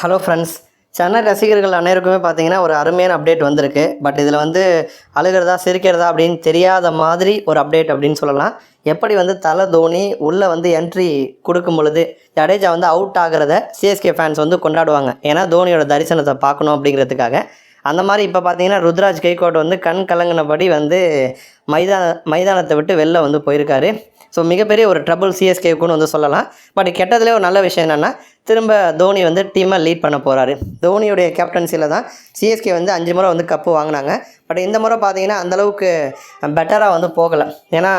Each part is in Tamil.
ஹலோ ஃப்ரெண்ட்ஸ் சென்னை ரசிகர்கள் அனைவருக்குமே பார்த்தீங்கன்னா ஒரு அருமையான அப்டேட் வந்திருக்கு. பட் இதில் வந்து அழுகிறதா சிரிக்கிறதா அப்படின்னு தெரியாத மாதிரி ஒரு அப்டேட் அப்படின்னு சொல்லலாம். எப்படி வந்து தலை தோனி உள்ளே வந்து என்ட்ரி கொடுக்கும் பொழுது ஜடேஜா வந்து அவுட் ஆகிறத சிஎஸ்கே ஃபேன்ஸ் வந்து கொண்டாடுவாங்க. ஏன்னா தோனியோட தரிசனத்தை பார்க்கணும் அப்படிங்கிறதுக்காக. அந்த மாதிரி இப்போ பார்த்தீங்கன்னா ருத்ராஜ் கைகோட் வந்து கண் கலங்கினபடி வந்து மைதான மைதானத்தை விட்டு வெளில வந்து போயிருக்காரு. ஸோ மிகப்பெரிய ஒரு ட்ரபுள் சிஎஸ்கேவுக்குன்னு வந்து சொல்லலாம். பட் கெட்டதுலேயே ஒரு நல்ல விஷயம் என்னென்னா திரும்ப தோனி வந்து டீமை லீட் பண்ண போகிறாரு தோனியுடைய கேப்டன்சியில் தான் சிஎஸ்கே வந்து அஞ்சு முறை வந்து கப்பு வாங்கினாங்க. பட் இந்த முறை பார்த்தீங்கன்னா அந்தளவுக்கு பெட்டராக வந்து போகலை. ஏன்னா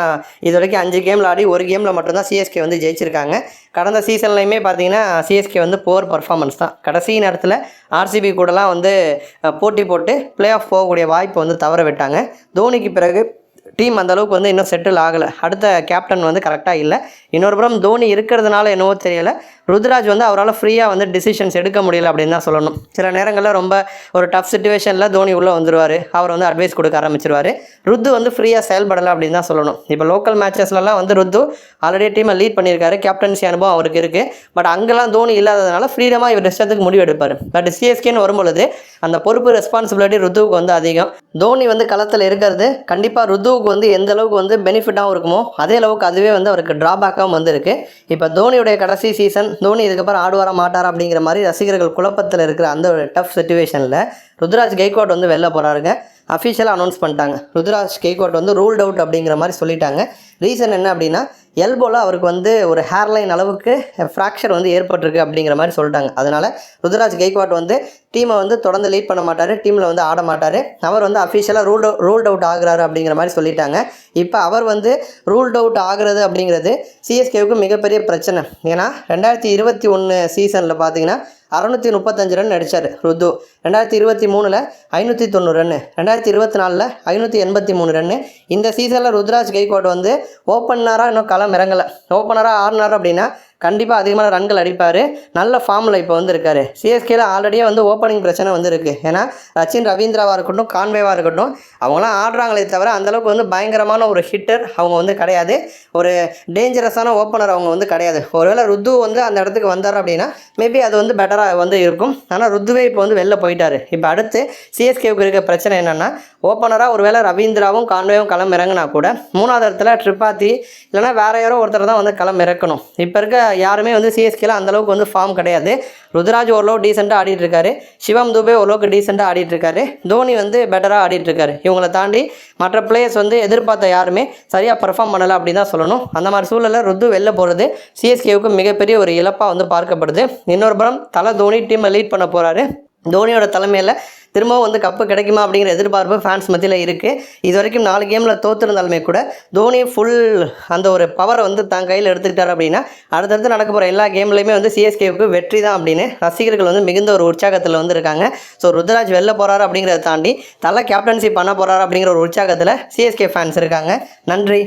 இது வரைக்கும் அஞ்சு கேமில் ஆடி ஒரு கேமில் மட்டும்தான் சிஎஸ்கே வந்து ஜெயிச்சிருக்காங்க. கடந்த சீசன்லையுமே பார்த்தீங்கன்னா சிஎஸ்கே வந்து போர் பர்ஃபார்மன்ஸ் தான். கடைசி நேரத்தில் ஆர்சிபி கூடலாம் வந்து போட்டி போட்டு ப்ளே ஆஃப் போகக்கூடிய வாய்ப்பு வந்து தவற விட்டாங்க. தோனிக்கு பிறகு டீம் அந்த அளவுக்கு வந்து இன்னும் செட்டில் ஆகலை. அடுத்த கேப்டன் வந்து கரெக்டாக இல்லை. இன்னொரு புறம் தோனி இருக்கிறதுனால என்னவோ தெரியல. ருத்ராஜ் வந்து அவரால் ஃப்ரீயாக வந்து டிசிஷன்ஸ் எடுக்க முடியல அப்படின்னு தான் சொல்லணும். சில நேரங்களில் ரொம்ப ஒரு டஃப் சுச்சுவேஷனில் தோனி உள்ளே வந்துடுவார் அவர் வந்து அட்வைஸ் கொடுக்க ஆரம்பிச்சிருவார். ருத்து வந்து ஃப்ரீயாக செயல்படலை அப்படின்னு தான் சொல்லணும். இப்போ லோக்கல் மேட்சஸ்லலாம் வந்து ருத்து ஆல்ரெடி டீமை லீட் பண்ணியிருக்காரு. கேப்டன்சி அனுபவம் அவருக்கு இருக்குது பட் அங்கெல்லாம் தோனி இல்லாததுனால ஃப்ரீடமாக இவர் இஷ்டத்துக்கு முடிவு எடுப்பார். பட் சிஎஸ்கேன்னு வரும்பொழுது அந்த பொறுப்பு ரெஸ்பான்சிபிலிட்டி ருத்துவுக்கு வந்து அதிகம். தோனி வந்து களத்தில் இருக்கிறது கண்டிப்பாக ருத்துவுக்கு வந்து எந்த அளவுக்கு வந்து பெனிஃபிட்டாகவும் இருக்குமோ அதே அளவுக்கு அதுவே வந்து அவருக்கு ட்ராபேக்காகவும் வந்திருக்கு. இப்போ தோனியுடைய கடைசி சீசன் தோனி இதுக்கப்புறம் ஆடுவாரா மாட்டாரா அப்படிங்கிற மாதிரி ரசிகர்கள் குழப்பத்தில் இருக்கிற அந்த ஒரு டஃப் சுச்சுவேஷனில் ருத்ராஜ் கெய்கோட் வந்து வெளில போகிறாருங்க அஃபிஷியலாக அனௌன்ஸ் பண்ணிட்டாங்க. ருத்ராஜ் கெய்கோட் வந்து ரூல்ட் அவுட் அப்படிங்கிற மாதிரி சொல்லிட்டாங்க. ரீசன் என்ன அப்படின்னா எல்போவில் அவருக்கு வந்து ஒரு ஹேர்லைன் அளவுக்கு ஃப்ராக்சர் வந்து ஏற்பட்டிருக்கு அப்படிங்கிற மாதிரி சொல்லிட்டாங்க. அதனால் ருத்ராஜ் கெய்க்வாட் வந்து டீமை வந்து தொடர்ந்து லீட் பண்ண மாட்டார் டீமில் வந்து ஆட மாட்டார். அவர் வந்து அஃபிஷியலாக ரூல்ட் ரூல்ட் அவுட் ஆகுறாரு அப்படிங்கிற மாதிரி சொல்லிட்டாங்க. இப்போ அவர் வந்து ரூல்ட் அவுட் ஆகுறது அப்படிங்கிறது சிஎஸ்கேவுக்கு மிகப்பெரிய பிரச்சனை. ஏன்னா ரெண்டாயிரத்தி இருபத்தி ஒன்று சீசனில் பார்த்தீங்கன்னா அறநூற்றி முப்பத்தஞ்சு ரன் அடித்தார் ருத்து ரெண்டாயிரத்தி இருபத்தி மூணில் ஐநூற்றி தொண்ணூறு ரன்னு ரெண்டாயிரத்தி இருபத்தி நாலில் ஐநூற்றி எண்பத்தி மூணு ரன்னு இந்த சீசனில் ருத்ராஜ் கெய்கோட் வந்து ஓப்பனராக இன்னும் களம் இறங்கலை. ஓப்பனராக ஆடினார் அப்படின்னா கண்டிப்பாக அதிகமான ரன்கள் அடிப்பார். நல்ல ஃபார்மில் இப்போ வந்து இருக்கார் சிஎஸ்கேல ஆல்ரெடியே வந்து ஓப்பனிங் பிரச்சனை வந்து இருக்குது ஏன்னா ரச்சின் ரவீந்திராவாக இருக்கட்டும் கான்வேவாக இருக்கட்டும் அவங்களாம் ஆடுறாங்களே தவிர அந்தளவுக்கு வந்து பயங்கரமான ஒரு ஹிட்டர் அவங்க வந்து கிடையாது. ஒரு டேஞ்சரஸான ஓப்பனர் அவங்க வந்து கிடையாது. ஒருவேளை ருத்து வந்து அந்த இடத்துக்கு வந்தார் அப்படின்னா மேபி அது வந்து பெட்டராக வந்து இருக்கும். ஆனால் ருத்துவே இப்போ வந்து வெளில போயிட்டார். இப்போ அடுத்து சிஎஸ்கேவுக்கு இருக்க பிரச்சனை என்னென்னா ஓப்பனராக ஒருவேளை ரவீந்திராவும் கான்வேவும் களம் இறங்கினா கூட மூணாவது இடத்துல ட்ரிப்பாத்தி இல்லைனா வேற யாரோ ஒருத்தர் தான் வந்து களம் இறக்கணும். இப்போ இருக்க யாருமே வந்து சிஎஸ்கேல அந்தளவுக்கு வந்து ஃபார்ம் கிடையாது. ருத்ராஜ் ஓரளவு டீசெண்டாக ஆடிட்டு இருக்காரு. சிவம் துபே ஓரளவுக்கு டீசெண்டாக ஆடிட்டு இருக்காரு. தோனி வந்து பெட்டராக ஆடிட்டு இருக்காரு. இவங்களை தாண்டி மற்ற பிளேயர்ஸ் வந்து எதிர்பார்த்த யாருமே சரியாக பெர்ஃபார்ம் பண்ணலை அப்படின்னு தான் சொல்லணும். அந்த மாதிரி சூழலில் ருத்து வெளில போகிறது சிஎஸ்கேவுக்கு மிகப்பெரிய ஒரு இழப்பாக வந்து பார்க்கப்படுது. இன்னொரு புறம் தலை தோனி டீமை லீட் பண்ண போகிறாரு தோனியோட தலைமையில் திரும்பவும் வந்து கப்பு கிடைக்குமா அப்படிங்கிற எதிர்பார்ப்பு ஃபேன்ஸ் மத்தியில் இருக்குது இது வரைக்கும் நாலு கேமில் தோற்றுருந்தாலுமே கூட தோனி ஃபுல் அந்த ஒரு பவரை வந்து தன் கையில் எடுத்துக்கிட்டார் அப்படின்னா அடுத்தடுத்து நடக்க போகிற எல்லா கேம்லையுமே வந்து சிஎஸ்கேவுக்கு வெற்றி தான் அப்படின்னு ரசிகர்கள் வந்து மிகுந்த ஒரு உற்சாகத்தில் வந்து இருக்காங்க. ஸோ ருத்ராஜ் வெளில போகிறாரு அப்படிங்கிறத தாண்டி தலை கேப்டன்சி பண்ண போகிறாரு அப்படிங்கிற ஒரு உற்சாகத்தில் சிஎஸ்கே ஃபேன்ஸ் இருக்காங்க. நன்றி.